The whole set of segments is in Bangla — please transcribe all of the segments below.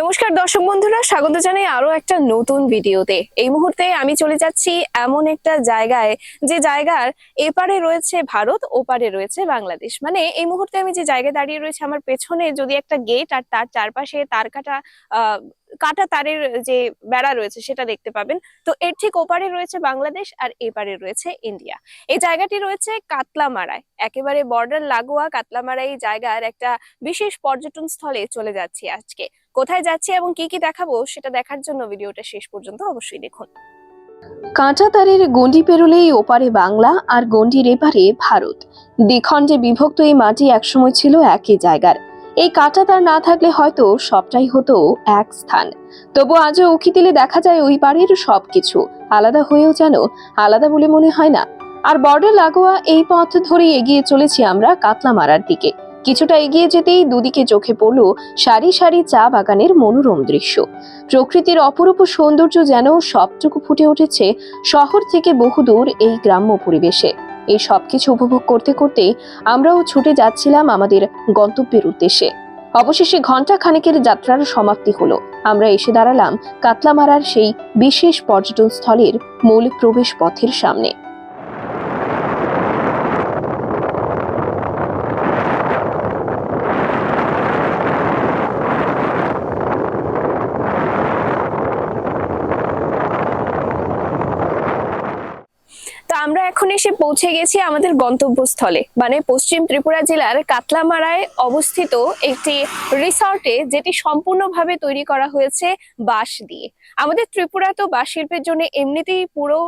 নমস্কার দর্শক বন্ধুরা, স্বাগত জানাই আরও একটা নতুন ভিডিওতে। এই মুহূর্তে আমি চলে যাচ্ছি এমন একটা জায়গায়, যে জায়গার এপারে রয়েছে ভারত, ওপারে রয়েছে বাংলাদেশ। মানে এই মুহূর্তে আমি যে জায়গায় দাঁড়িয়ে রয়েছে, আমার পেছনে যদি একটা গেট আর তার চারপাশে তার কাটা কাটা তারের যে বেড়া রয়েছে, সেটা দেখতে পাবেন। তো এর ঠিক ওপারে রয়েছে বাংলাদেশ আর এপারে রয়েছে ইন্ডিয়া। এই জায়গাটি রয়েছে কাতলামারায়। একেবারে বর্ডার লাগোয়া কাতলামারা এই জায়গার একটা বিশেষ পর্যটন স্থলে চলে যাচ্ছি আজকে। কোথায় যাচ্ছি এবং কি কি দেখাবো সেটা দেখার জন্য ভিডিওটা শেষ পর্যন্ত অবশ্যই দেখুন। কাঁটা তারের গণ্ডি পেরোলেই ওপারে বাংলা আর গণ্ডির এপারে ভারত। দ্বিখণ্ডে বিভক্ত এই মাটি একসময় ছিল একই জায়গার। এই কাঁটা তার না থাকলে হয়তো সবটাই হতো এক স্থান। তবু আজও উকি দিলে দেখা যায় ওই পাড়ের সবকিছু আলাদা হয়েও যেন আলাদা বলে মনে হয় না। আর বর্ডার লাগোয়া এই পথ ধরে এগিয়ে চলেছি আমরা কাতলা মারার দিকে। কিছুটা এগিয়ে যেতেই দুদিকে চোখে পড়ল সারি সারি চা বাগানের মনোরম দৃশ্য। প্রকৃতির অপরূপ সৌন্দর্য যেন সবটুকু ফুটে উঠেছে শহর থেকে বহুদূর এই গ্রাম্য পরিবেশে। এই সবকিছু উপভোগ করতে করতে আমরাও ছুটে যাচ্ছিলাম আমাদের গন্তব্যের উদ্দেশ্যে। অবশেষে ঘণ্টা খানেকের যাত্রার সমাপ্তি হলো। আমরা এসে দাঁড়ালাম কাতলামারার সেই বিশেষ পর্যটন স্থলের মূল প্রবেশ পথের সামনে তো আমরা এখন এসে পৌঁছে গেছি আমাদের গন্তব্যস্থলে। মানে পশ্চিম ত্রিপুরা জেলার কাতলামারায় অবস্থিত একটি রিসর্টে, যেটি সম্পূর্ণভাবে তৈরি করা হয়েছে বাঁশ দিয়ে। আমাদের ত্রিপুরা তো বাঁশ শিল্পের জন্য এমনিতেই পুরো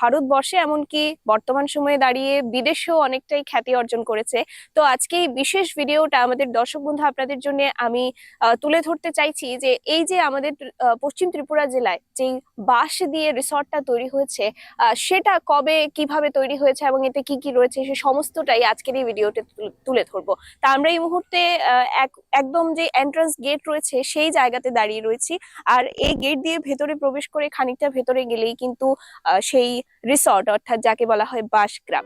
ভারতবর্ষে, এমনকি বর্তমান সময়ে দাঁড়িয়ে বিদেশেও অনেকটাই খ্যাতি অর্জন করেছে। তো আজকে এই বিশেষ ভিডিওটা আমাদের দর্শক বন্ধু আপনাদের জন্য আমি তুলে ধরতে চাইছি যে, এই যে আমাদের পশ্চিম ত্রিপুরা জেলায় যেই বাঁশ দিয়ে রিসর্টটা তৈরি হয়েছে সেটা কবে কীভাবে তৈরি হয়েছে এবং এতে কি কি রয়েছে সে সমস্তটাই আজকের এই ভিডিওতে তুলে- ধরবো। তা আমরা এই মুহূর্তে একদম যে এন্ট্রান্স গেট রয়েছে সেই জায়গাতে দাঁড়িয়ে রয়েছি। আর এই গেট দিয়ে ভেতরে প্রবেশ করে খানিকটা ভেতরে গেলেই কিন্তু সেই রিসর্ট অর্থাৎ যাকে বলা হয় বাসগ্রাম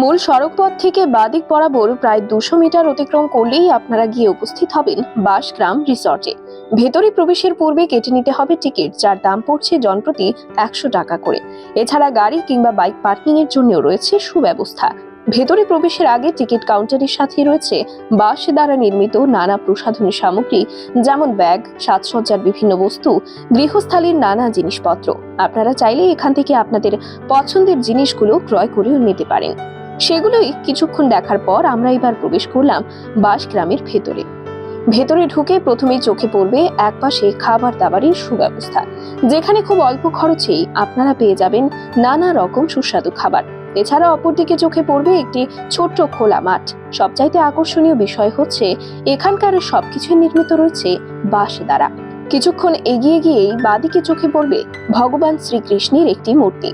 মূল সড়ক পথ থেকে বাদিক বরাবর প্রায় দুশো মিটার অতিক্রম করলেই আপনারা গিয়ে উপস্থিত হবেন বাসগ্রাম রিসর্টে। ভেতরে প্রবেশের পূর্বে কেটে নিতে হবে টিকিট, যার দাম পড়ছে জনপ্রতি একশো টাকা করে। এছাড়া গাড়ি কিংবা বাইক পার্কিং এর জন্য রয়েছে সুব্যবস্থা। ভেতরে প্রবেশের আগে টিকিট কাউন্টারের সাথে রয়েছে বাঁশ দ্বারা নির্মিত নানা প্রসাধনী সামগ্রী, যেমন ব্যাগ, সাজসজ্জার বিভিন্ন বস্তু, গৃহস্থালীর নানা জিনিসপত্র। আপনারা চাইলে এখান থেকে আপনাদের পছন্দের জিনিসগুলো ক্রয় করেও নিতে পারেন। সেগুলোই কিছুক্ষণ দেখার পর আমরা এবার প্রবেশ করলাম বাসগ্রামের ভেতরে। ভেতরে ঢুকে প্রথমেই চোখে পড়বে একপাশে খাবার দাবারের সুব্যবস্থা, যেখানে খুব অল্প খরচেই আপনারা পেয়ে যাবেন নানা রকম সুস্বাদু খাবার। এছাড়া অপরদিকে চোখে পড়বে একটি ছোট্ট খোলা মাঠ। সবচাইতে আকর্ষণীয় বিষয় হচ্ছে, এখানকার সবকিছু নির্মিত রয়েছে বাঁশ দ্বারা। কিছুক্ষণ এগিয়ে গিয়েই বাদিকে চোখে পড়বে ভগবান শ্রীকৃষ্ণের একটি মূর্তি।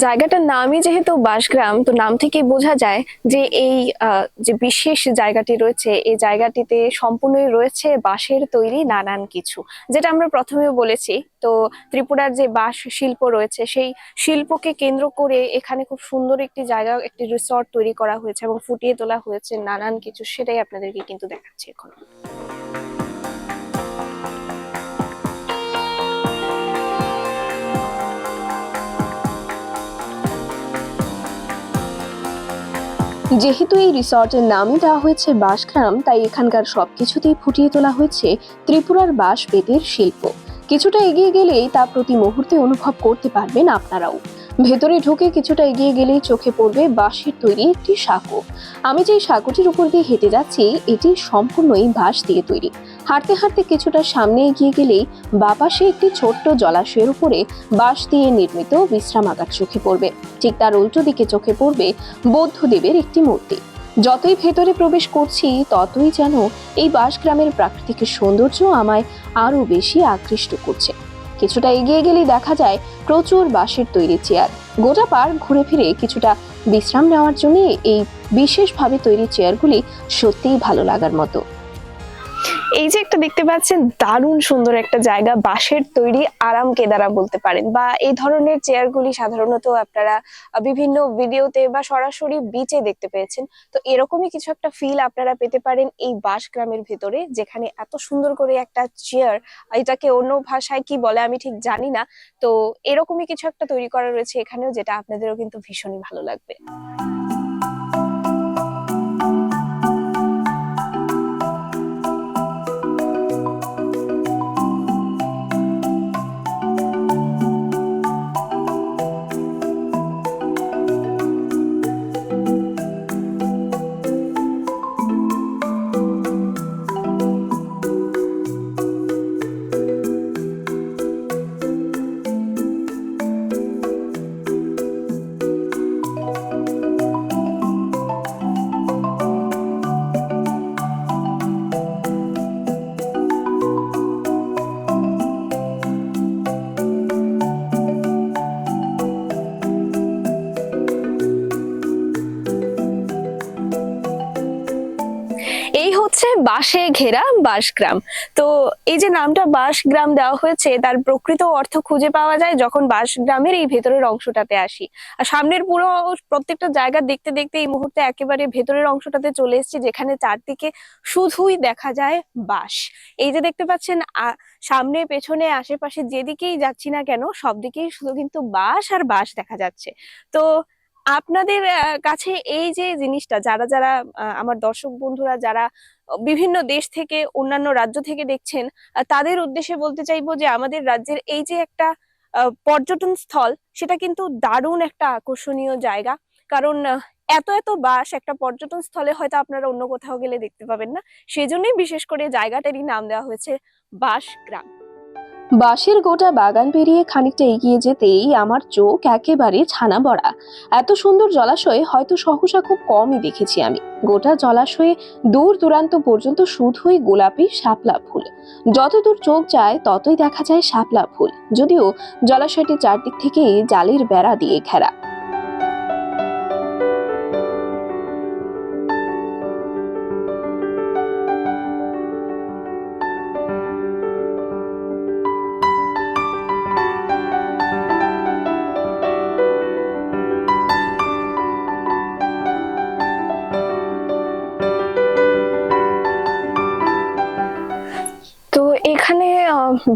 জায়গাটার নামই যেহেতু বাসগ্রাম তো নাম থেকে বোঝা যায় যে এই যে বিশেষ জায়গাটি রয়েছে, এই জায়গাটিতে সম্পূর্ণই রয়েছে বাঁশের তৈরি নানান কিছু, যেটা আমরা প্রথমে বলেছি। তো ত্রিপুরার যে বাঁশ শিল্প রয়েছে, সেই শিল্পকে কেন্দ্র করে এখানে খুব সুন্দর একটি জায়গা, একটি রিসর্ট তৈরি করা হয়েছে এবং ফুটিয়ে তোলা হয়েছে নানান কিছু, সেটাই আপনাদেরকে কিন্তু দেখাচ্ছি এখন। যেহেতু এই রিসর্টের নামই দেওয়া হয়েছে বাসগ্রাম তাই এখানকার সবকিছুতেই ফুটিয়ে তোলা হয়েছে ত্রিপুরার বাঁশ বেতের শিল্প। কিছুটা এগিয়ে গেলেই তা প্রতি মুহূর্তে অনুভব করতে পারবেন আপনারাও। ভেতরে ঢুকে কিছুটা এগিয়ে গেলেই চোখে পড়বে বাঁশের তৈরি একটি সাঁকো। আমি যে সাঁকোটির উপর দিয়ে হেঁটে যাচ্ছি, এটি সম্পূর্ণই বাঁশ দিয়ে তৈরি। হাঁটতে হাঁটতে কিছুটা সামনে এগিয়ে গেলেই বাপাশে একটি ছোট্ট জলাশয়ের উপরে বাঁশ দিয়ে নির্মিত বিশ্রামাগার চোখে পড়বে। ঠিক তার উল্টো দিকে চোখে পড়বে বৌদ্ধদেবের একটি মূর্তি। যতই ভেতরে প্রবেশ করছি, ততই যেন এই বাসগ্রামের প্রাকৃতিক সৌন্দর্য আমায় আরও বেশি আকৃষ্ট করছে। কিছুটা এগিয়ে গেলেই দেখা যায়, প্রচুর বাঁশের তৈরি চেয়ার। গোটা পার্ক ঘুরে ফিরে কিছুটা বিশ্রাম নেওয়ার জন্য এই বিশেষভাবে তৈরি চেয়ারগুলি সত্যিই ভালো লাগার মতো। এই যে একটা দেখতে পাচ্ছেন, দারুণ সুন্দর একটা জায়গা, বাঁশের তৈরি আরাম কেদারা বলতে পারেন। বা এই ধরনের চেয়ারগুলি সাধারণত আপনারা বিভিন্ন ভিডিওতে বা সরাসরি বিচে দেখতে পেয়েছেন। তো এরকমই কিছু একটা ফিল আপনারা পেতে পারেন এই বাঁশ গ্রামের ভেতরে, যেখানে এত সুন্দর করে একটা চেয়ার এটাকে অন্য ভাষায় কি বলে আমি ঠিক জানি না। তো এরকমই কিছু একটা তৈরি করা রয়েছে এখানেও, যেটা আপনাদেরও কিন্তু ভীষণই ভালো লাগবে। বাঁশে ঘেরা বাঁশগ্রাম। তো এই যে নামটা বাঁশগ্রাম দেওয়া হয়েছে, তার প্রকৃত অর্থ খুঁজে পাওয়া যায় যখন বাঁশগ্রামের এই ভেতরের অংশটাতে আসি। আর সামনের পুরো প্রত্যেকটা জায়গা দেখতে দেখতে এই মুহূর্তে একেবারে ভেতরের অংশটাতে চলে এসেছি, যেখানে চারদিকে শুধুই দেখা যায় বাঁশ। এই যে দেখতে পাচ্ছেন সামনে, পেছনে, আশেপাশে যেদিকেই যাচ্ছি না কেন, সব দিকেই শুধু কিন্তু বাঁশ আর বাঁশ দেখা যাচ্ছে। তো আপনাদের কাছে এই যে জিনিসটা, যারা যারা আমার দর্শক বন্ধুরা, যারা বিভিন্ন দেশ থেকে, অন্যান্য রাজ্য থেকে দেখছেন তাদের উদ্দেশ্যে বলতে চাইব যে আমাদের রাজ্যের এই যে একটা পর্যটন স্থল, সেটা কিন্তু দারুণ একটা আকর্ষণীয় জায়গা। কারণ এত এত বাস একটা পর্যটন স্থলে হয়তো আপনারা অন্য কোথাও গেলে দেখতে পাবেন না। সেজন্যই বিশেষ করে জায়গাটারই নাম দেওয়া হয়েছে বাস গ্রাম। বাঁশের গোটা বাগান পেরিয়ে খানিকটা এগিয়ে যেতেই আমার চোখ একেবারে ছানা বড়া এত সুন্দর জলাশয়ে হয়তো সহসা খুব কমই দেখেছি আমি। গোটা জলাশয়ে দূর দূরান্ত পর্যন্ত শুধুই গোলাপি শাপলা ফুল। যতদূর চোখ যায়, ততই দেখা যায় শাপলা ফুল। যদিও জলাশয়টি চারদিক থেকেই জালের বেড়া দিয়ে ঘেরা।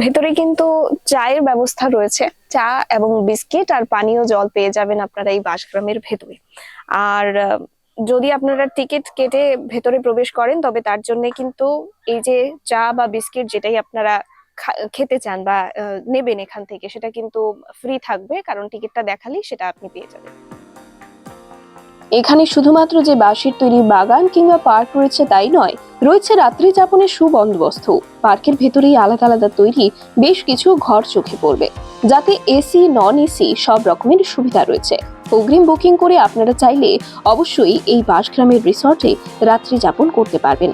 ভেতরে কিন্তু চায়ের ব্যবস্থা রয়েছে। চা এবং বিস্কিট আর পানীয় জল পেয়ে যাবেন আপনারা এই বাসগ্রামের ভেতরে। আর যদি আপনারা টিকিট কেটে ভেতরে প্রবেশ করেন, তবে তার জন্য কিন্তু এই যে চা বা বিস্কিট যেটাই আপনারা খেতে চান বা নেবেন এখান থেকে, সেটা কিন্তু ফ্রি থাকবে। কারণ টিকিটটা দেখালেই সেটা আপনি পেয়ে যাবেন। এখানে শুধুমাত্র যে বাঁশের তৈরি বাগান কিংবা পার্ক রয়েছে তাই নয়, রয়েছে রাত্রি যাপনের সুবন্দোবস্ত। পার্কের ভেতরেই আলাদা আলাদা তৈরি বেশ কিছু ঘর চোখে পড়বে, যাতে এসি নন এসি সব রকমের সুবিধা রয়েছে। অগ্রিম বুকিং করে আপনারা চাইলে অবশ্যই এই বাসগ্রামের রিসর্টে রাত্রি যাপন করতে পারবেন।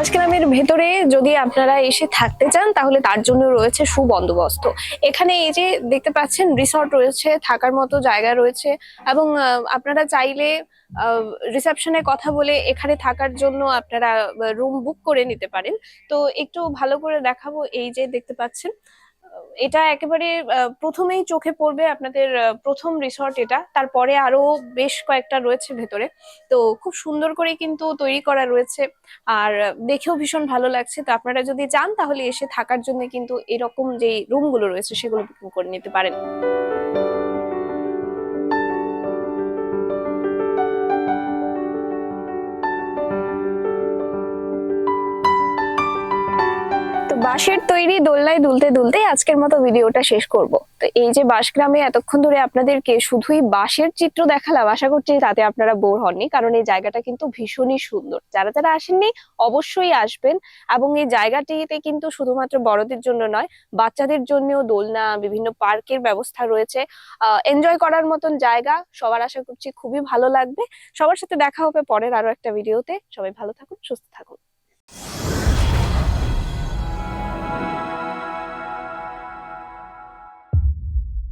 এই গ্রামের ভেতরে যদি আপনারা এসে থাকতে চান, তাহলে তার জন্য রয়েছে সুবন্দোবস্ত। এখানে এই যে দেখতে পাচ্ছেন রিসর্ট রয়েছে, থাকার মতো জায়গা রয়েছে এবং আপনারা চাইলে রিসেপশনে কথা বলে এখানে থাকার জন্য আপনারা রুম বুক করে নিতে পারেন। তো একটু ভালো করে দেখাবো, এই যে দেখতে পাচ্ছেন এটা একেবারে প্রথমেই চোখে পড়বে আপনাদের প্রথম রিসর্ট এটা। তারপরে আরও বেশ কয়েকটা রয়েছে ভেতরে। তো খুব সুন্দর করে কিন্তু তৈরি করা রয়েছে। আর দেখেও ভীষণ ভালো লাগছে। তো আপনারা যদি চান তাহলে এসে থাকার জন্য কিন্তু এরকম যে রুমগুলো রয়েছে সেগুলো বুকিং করে নিতে পারেন। বাঁশের তৈরি দোলনায় দুলতে দুলতে আজকের মতো ভিডিওটা শেষ করব। তো এই যে বাঁশগ্রামে এতক্ষণ ধরে আপনাদেরকে শুধুই বাঁশের চিত্র দেখালাম, আশা করছি তাতে আপনারা বোর হননি, কারণ এই জায়গাটা কিন্তু ভীষণই সুন্দর। যারা যারা আসেননি, অবশ্যই আসবেন এবং এই জায়গাটিতে কিন্তু শুধুমাত্র বড়দের জন্য নয়, বাচ্চাদের জন্যও দোলনা, বিভিন্ন পার্কের ব্যবস্থা রয়েছে। এনজয় করার মতন জায়গা, সবার আশা করছি খুবই ভালো লাগবে। সবার সাথে দেখা হবে পরের আরও একটা ভিডিওতে। সবাই ভালো থাকুন, সুস্থ থাকুন।